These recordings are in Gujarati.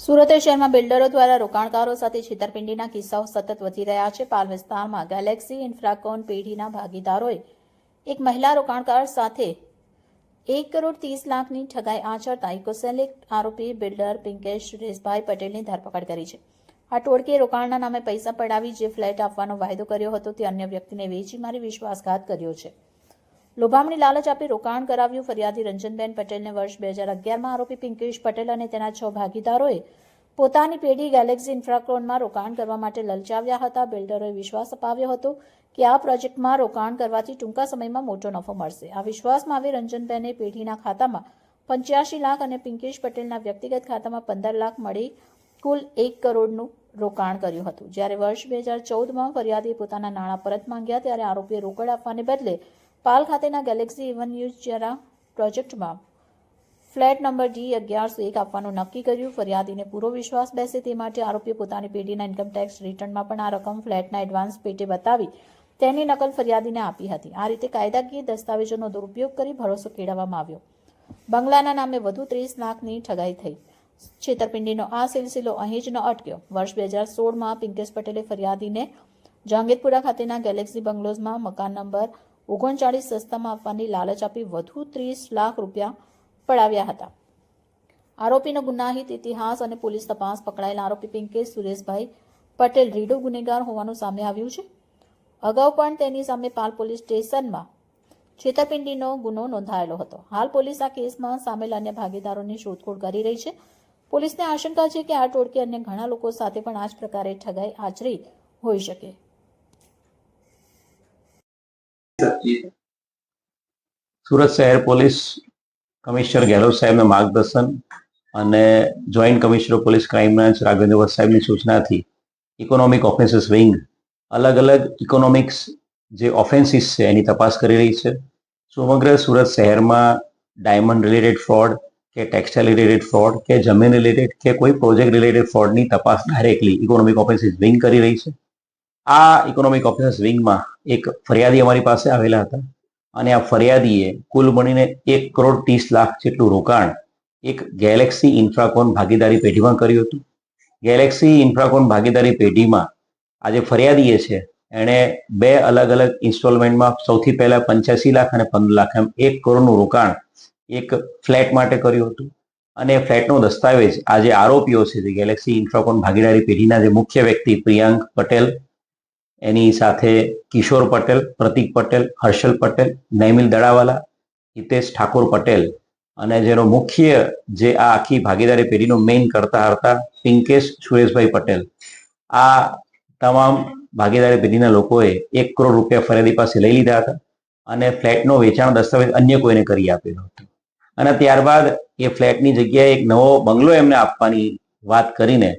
સુરત શહેરમાં બિલ્ડરો દ્વારા રોકાણકારો સાથે છેતરપિંડીના કિસ્સાઓ સતત વધી રહ્યા છે. પાલ વિસ્તારમાં ગેલેક્સી ઇન્ફ્રાકોન પેઢીના ભાગીદારોએ એક મહિલા રોકાણકાર સાથે એક કરોડ ત્રીસ લાખની ઠગાઈ આચરતા ઇકોસેલિક આરોપી બિલ્ડર પિંકેશ સુરેશભાઈ પટેલની ધરપકડ કરી છે. આ ટોળકીએ રોકાણના નામે પૈસા પડાવી જે ફ્લેટ આપવાનો વાયદો કર્યો હતો તે અન્ય વ્યક્તિને વેચી મારી વિશ્વાસઘાત કર્યો છે. લોભામણી લાલચ આપી રોકાણ કરાવ્યું ફરિયાદી રંજનબેન પટેલને વર્ષ બે હજાર અગિયારમાં આરોપી પિંકેશ પટેલ અને તેના છ ભાગીદારોએ પોતાની પેઢી ગેલેક્સી ઇન્ફ્રાક્રોનમાં રોકાણ કરવા માટે લલચાવ્યા હતા. બિલ્ડરોએ વિશ્વાસ અપાવ્યો હતો કે આ પ્રોજેક્ટમાં રોકાણ કરવાથી ટૂંકા સમયમાં મોટો નફો મળશે. આ વિશ્વાસમાં આવી રંજનબેને પેઢીના ખાતામાં પંચ્યાસી લાખ અને પિંકેશ પટેલના વ્યક્તિગત ખાતામાં પંદર લાખ મળી કુલ એક કરોડનું રોકાણ કર્યું હતું. જ્યારે વર્ષ બે હજાર ચૌદમાં ફરિયાદીએ પોતાના નાણાં પરત માંગ્યા, ત્યારે આરોપીએ રોકડ આપવાને બદલે પાલ ખાતેના ગેલેક્સી ઇવન ન્યૂઝ જરા પ્રોજેક્ટમાં ફ્લેટ નંબર ડી અગિયારસો એક આપવાનું નક્કી કર્યું. ફરિયાદીને પૂરો વિશ્વાસ બેસે તે માટે આરોપીએ પોતાની પેઢીના ઇન્કમટેક્સ રિટર્નમાં પણ આ રકમ ફ્લેટના એડવાન્સ પેટે બતાવી તેની નકલ ફરિયાદીને આપી હતી. આ રીતે કાયદાકીય દસ્તાવેજોનો દુરુપયોગ કરી ભરોસો કેળવવામાં આવ્યો. બંગલાના નામે વધુ ત્રીસ લાખની ઠગાઈ થઈ. છેતરપિંડીનો આ સિલસિલો અહીં જ ન અટક્યો. વર્ષ બે હજાર સોળમાં પિંકેશ પટેલે ફરિયાદીને જહાંગીરપુરા ખાતેના ગેલેક્સી બંગલોઝમાં મકાન નંબર ઓગણચાળીસ સસ્તામાં આપવાની લાલચ આપી વધુ ત્રીસ લાખ રૂપિયા પડાવ્યા હતા. આરોપીનો ગુનાહિત ઇતિહાસ અને પોલીસ તપાસ પકડાયેલા આરોપી પિંકેશ સુરેશભાઈ પટેલ રીડો ગુનેગાર હોવાનું સામે આવ્યું છે. અગાઉ પણ તેની સામે પાલ પોલીસ સ્ટેશનમાં છેતરપિંડીનો ગુનો નોંધાયેલો હતો. હાલ પોલીસ આ કેસમાં સામેલ અન્ય ભાગીદારોની શોધખોળ કરી રહી છે. પોલીસને આશંકા છે કે આ ટોળકી અન્ય ઘણા લોકો સાથે પણ આ જ પ્રકારે ઠગાઈ, આચરી હોઈ શકે. સુરત શહેર પોલીસ કમિશનર ગેહલોત સાહેબના માર્ગદર્શન અને joint commissioner police crime branch Raghavendra સાહેબની સૂચનાથી ઇકોનોમિક ઓફેન્સીસ વિંગ, અલગ અલગ ઇકોનોમિક્સ જે ઓફેન્સીસ છે એની તપાસ કરી રહી છે. સમગ્ર સુરત શહેરમાં ડાયમંડ રિલેટેડ ફ્રોડ કે ટેક્સટાઇલ રિલેટેડ ફ્રોડ કે જમીન રિલેટેડ કે કોઈ પ્રોજેક્ટ રિલેટેડ ફ્રોડની તપાસ ડાયરેક્ટલી ઇકોનોમિક ઓફેન્સીસ વિંગ કરી રહી છે. આ ઇકોનોમિક ઓફેન્સીસ વિંગમાં એક ફરિયાદી અમારી પાસે આવેલા હતા. અને આ ફરિયાદીએ કુલ મળીને એક કરોડ ત્રીસ લાખ જેટલું રોકાણ એક ગેલેક્સી ઇન્ફ્રાકોન ભાગીદારી પેઢીમાં કર્યું હતું. ગેલેક્સી ઇન્ફ્રાકોન ભાગીદારી પેઢીમાં આજે ફરિયાદીએ છે, એણે બે અલગ અલગ ઇન્સ્ટોલમેન્ટમાં સૌથી પહેલા પંચ્યાસી લાખ અને પંદર લાખ એમ એક કરોડનું રોકાણ એક ફ્લેટ માટે કર્યું હતું. અને ફ્લેટનો દસ્તાવેજ આજે આરોપીઓ છે, જે ગેલેક્સી ઇન્ફ્રાકોન ભાગીદારી પેઢીના જે મુખ્ય વ્યક્તિ પ્રિયાંક પટેલ એની સાથે કિશોર પટેલ, પ્રતિક પટેલ, હર્ષલ પટેલ, નૈમિલ દડાવાલા, હિતેશ ઠાકોર પટેલ અને જેનો મુખ્ય જે આ આખી ભાગીદારી પેઢીનો મેઇન કરતા હતા પિંકેશ સુરેશભાઈ પટેલ. આ તમામ ભાગીદારી પેઢીના લોકોએ એક કરોડ રૂપિયા ફરિયાદી પાસે લઈ લીધા હતા અને ફ્લેટનો વેચાણ દસ્તાવેજ અન્ય કોઈને કરી આપેલો હતો. અને ત્યારબાદ એ ફ્લેટની જગ્યાએ એક નવો બંગલો એમને આપવાની વાત કરીને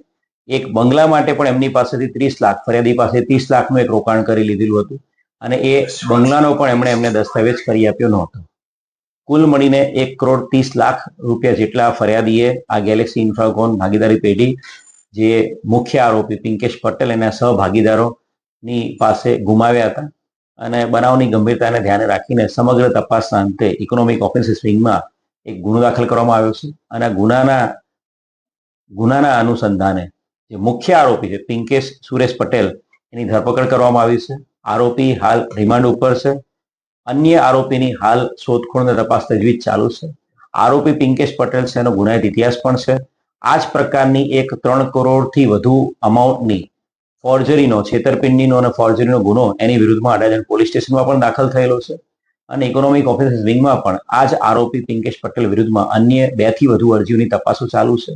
એક બંગલા માટે પણ એમની પાસેથી ત્રીસ લાખ ફરિયાદી પાસે ત્રીસ લાખનું એક રોકાણ કરી લીધેલું હતું અને એ બંગલાનો પણ એમણે એમને દસ્તાવેજ કરી આપ્યો નહોતો. કુલ મળીને એક કરોડ ત્રીસ લાખ રૂપિયા જેટલા ફરિયાદીએ આ ગેલેક્સી ઇન્ફ્રાકોન ભાગીદારી પેઢી જે મુખ્ય આરોપી પિંકેશ પટેલ એના સહભાગીદારોની પાસે ગુમાવ્યા હતા અને બનાવની ગંભીરતાને ધ્યાને રાખીને સમગ્ર તપાસના અંતે ઇકોનોમિક ઓફેન્સીસ વિંગમાં એક ગુનો દાખલ કરવામાં આવ્યો છે અને ગુનાના ગુનાના અનુસંધાને જે મુખ્ય આરોપી છે, પિંકેશ સુરેશ પટેલ, એની ધરપકડ કરવામાં આવી છે. આરોપી હાલ રિમાન્ડ ઉપર છે. અન્ય આરોપીની હાલ શોધખોળ અને તપાસ તજવીજ ચાલુ છે. આરોપી પિંકેશ પટેલ છે, એનો ગુનાહિત ઇતિહાસ પણ છે. આ જ પ્રકારની એક ત્રણ કરોડથી વધુ અમાઉન્ટની ફોર્જરીનો, છેતરપિંડીનો અને ફોર્જરીનો ગુનો એની વિરુદ્ધમાં અડાજણ પોલીસ સ્ટેશનમાં પણ દાખલ થયેલો છે. અને ઇકોનોમિક ઓફિસર્સ વિંગમાં પણ આ જ આરોપી પિંકેશ પટેલ વિરુદ્ધમાં અન્ય બેથી વધુ અરજીઓની તપાસો ચાલુ છે.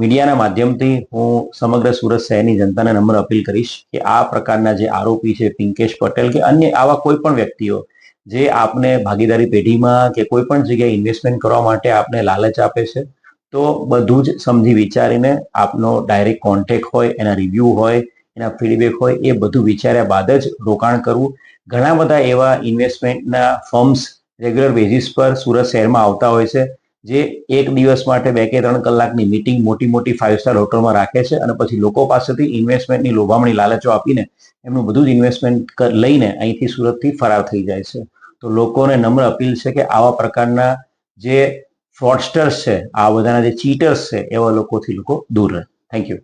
મીડિયાના માધ્યમથી હું સમગ્ર સુરત શહેરની જનતાને નમ્ર અપીલ કરીશ કે આ પ્રકારના જે આરોપી છે, પિંકેશ પટેલ કે અન્ય આવા કોઈ પણ વ્યક્તિઓ, જે આપને ભાગીદારી પેઢીમાં કે કોઈ પણ જગ્યાએ ઇન્વેસ્ટમેન્ટ કરવા માટે આપને લાલચ આપે છે, તો બધું જ સમજી વિચારીને આપનો ડાયરેક્ટ કોન્ટેક્ટ હોય, એના રિવ્યૂ હોય, એના ફીડબેક હોય, એ બધું વિચાર્યા બાદ જ રોકાણ કરવું. ઘણા બધા એવા ઇન્વેસ્ટમેન્ટના ફર્મ્સ રેગ્યુલર બેઝિસ પર સુરત શહેરમાં આવતા હોય છે. જે એક દિવસ માટે બે કે ત્રણ કલાકની મિટિંગ મોટી મોટી ફાઇવ સ્ટાર હોટલમાં રાખે છે અને પછી લોકો પાસેથી ઇન્વેસ્ટમેન્ટની લોભામણી લાલચો આપીને એમનું બધું જ ઇન્વેસ્ટમેન્ટ લઈને અહીંથી સુરતથી ફરાર થઈ જાય છે. તો લોકોને નમ્ર અપીલ છે કે આવા પ્રકારના જે ફ્રોડસ્ટર્સ છે, આ બધાના જે ચીટર્સ છે, એવા લોકોથી લોકો દૂર રહે. Thank you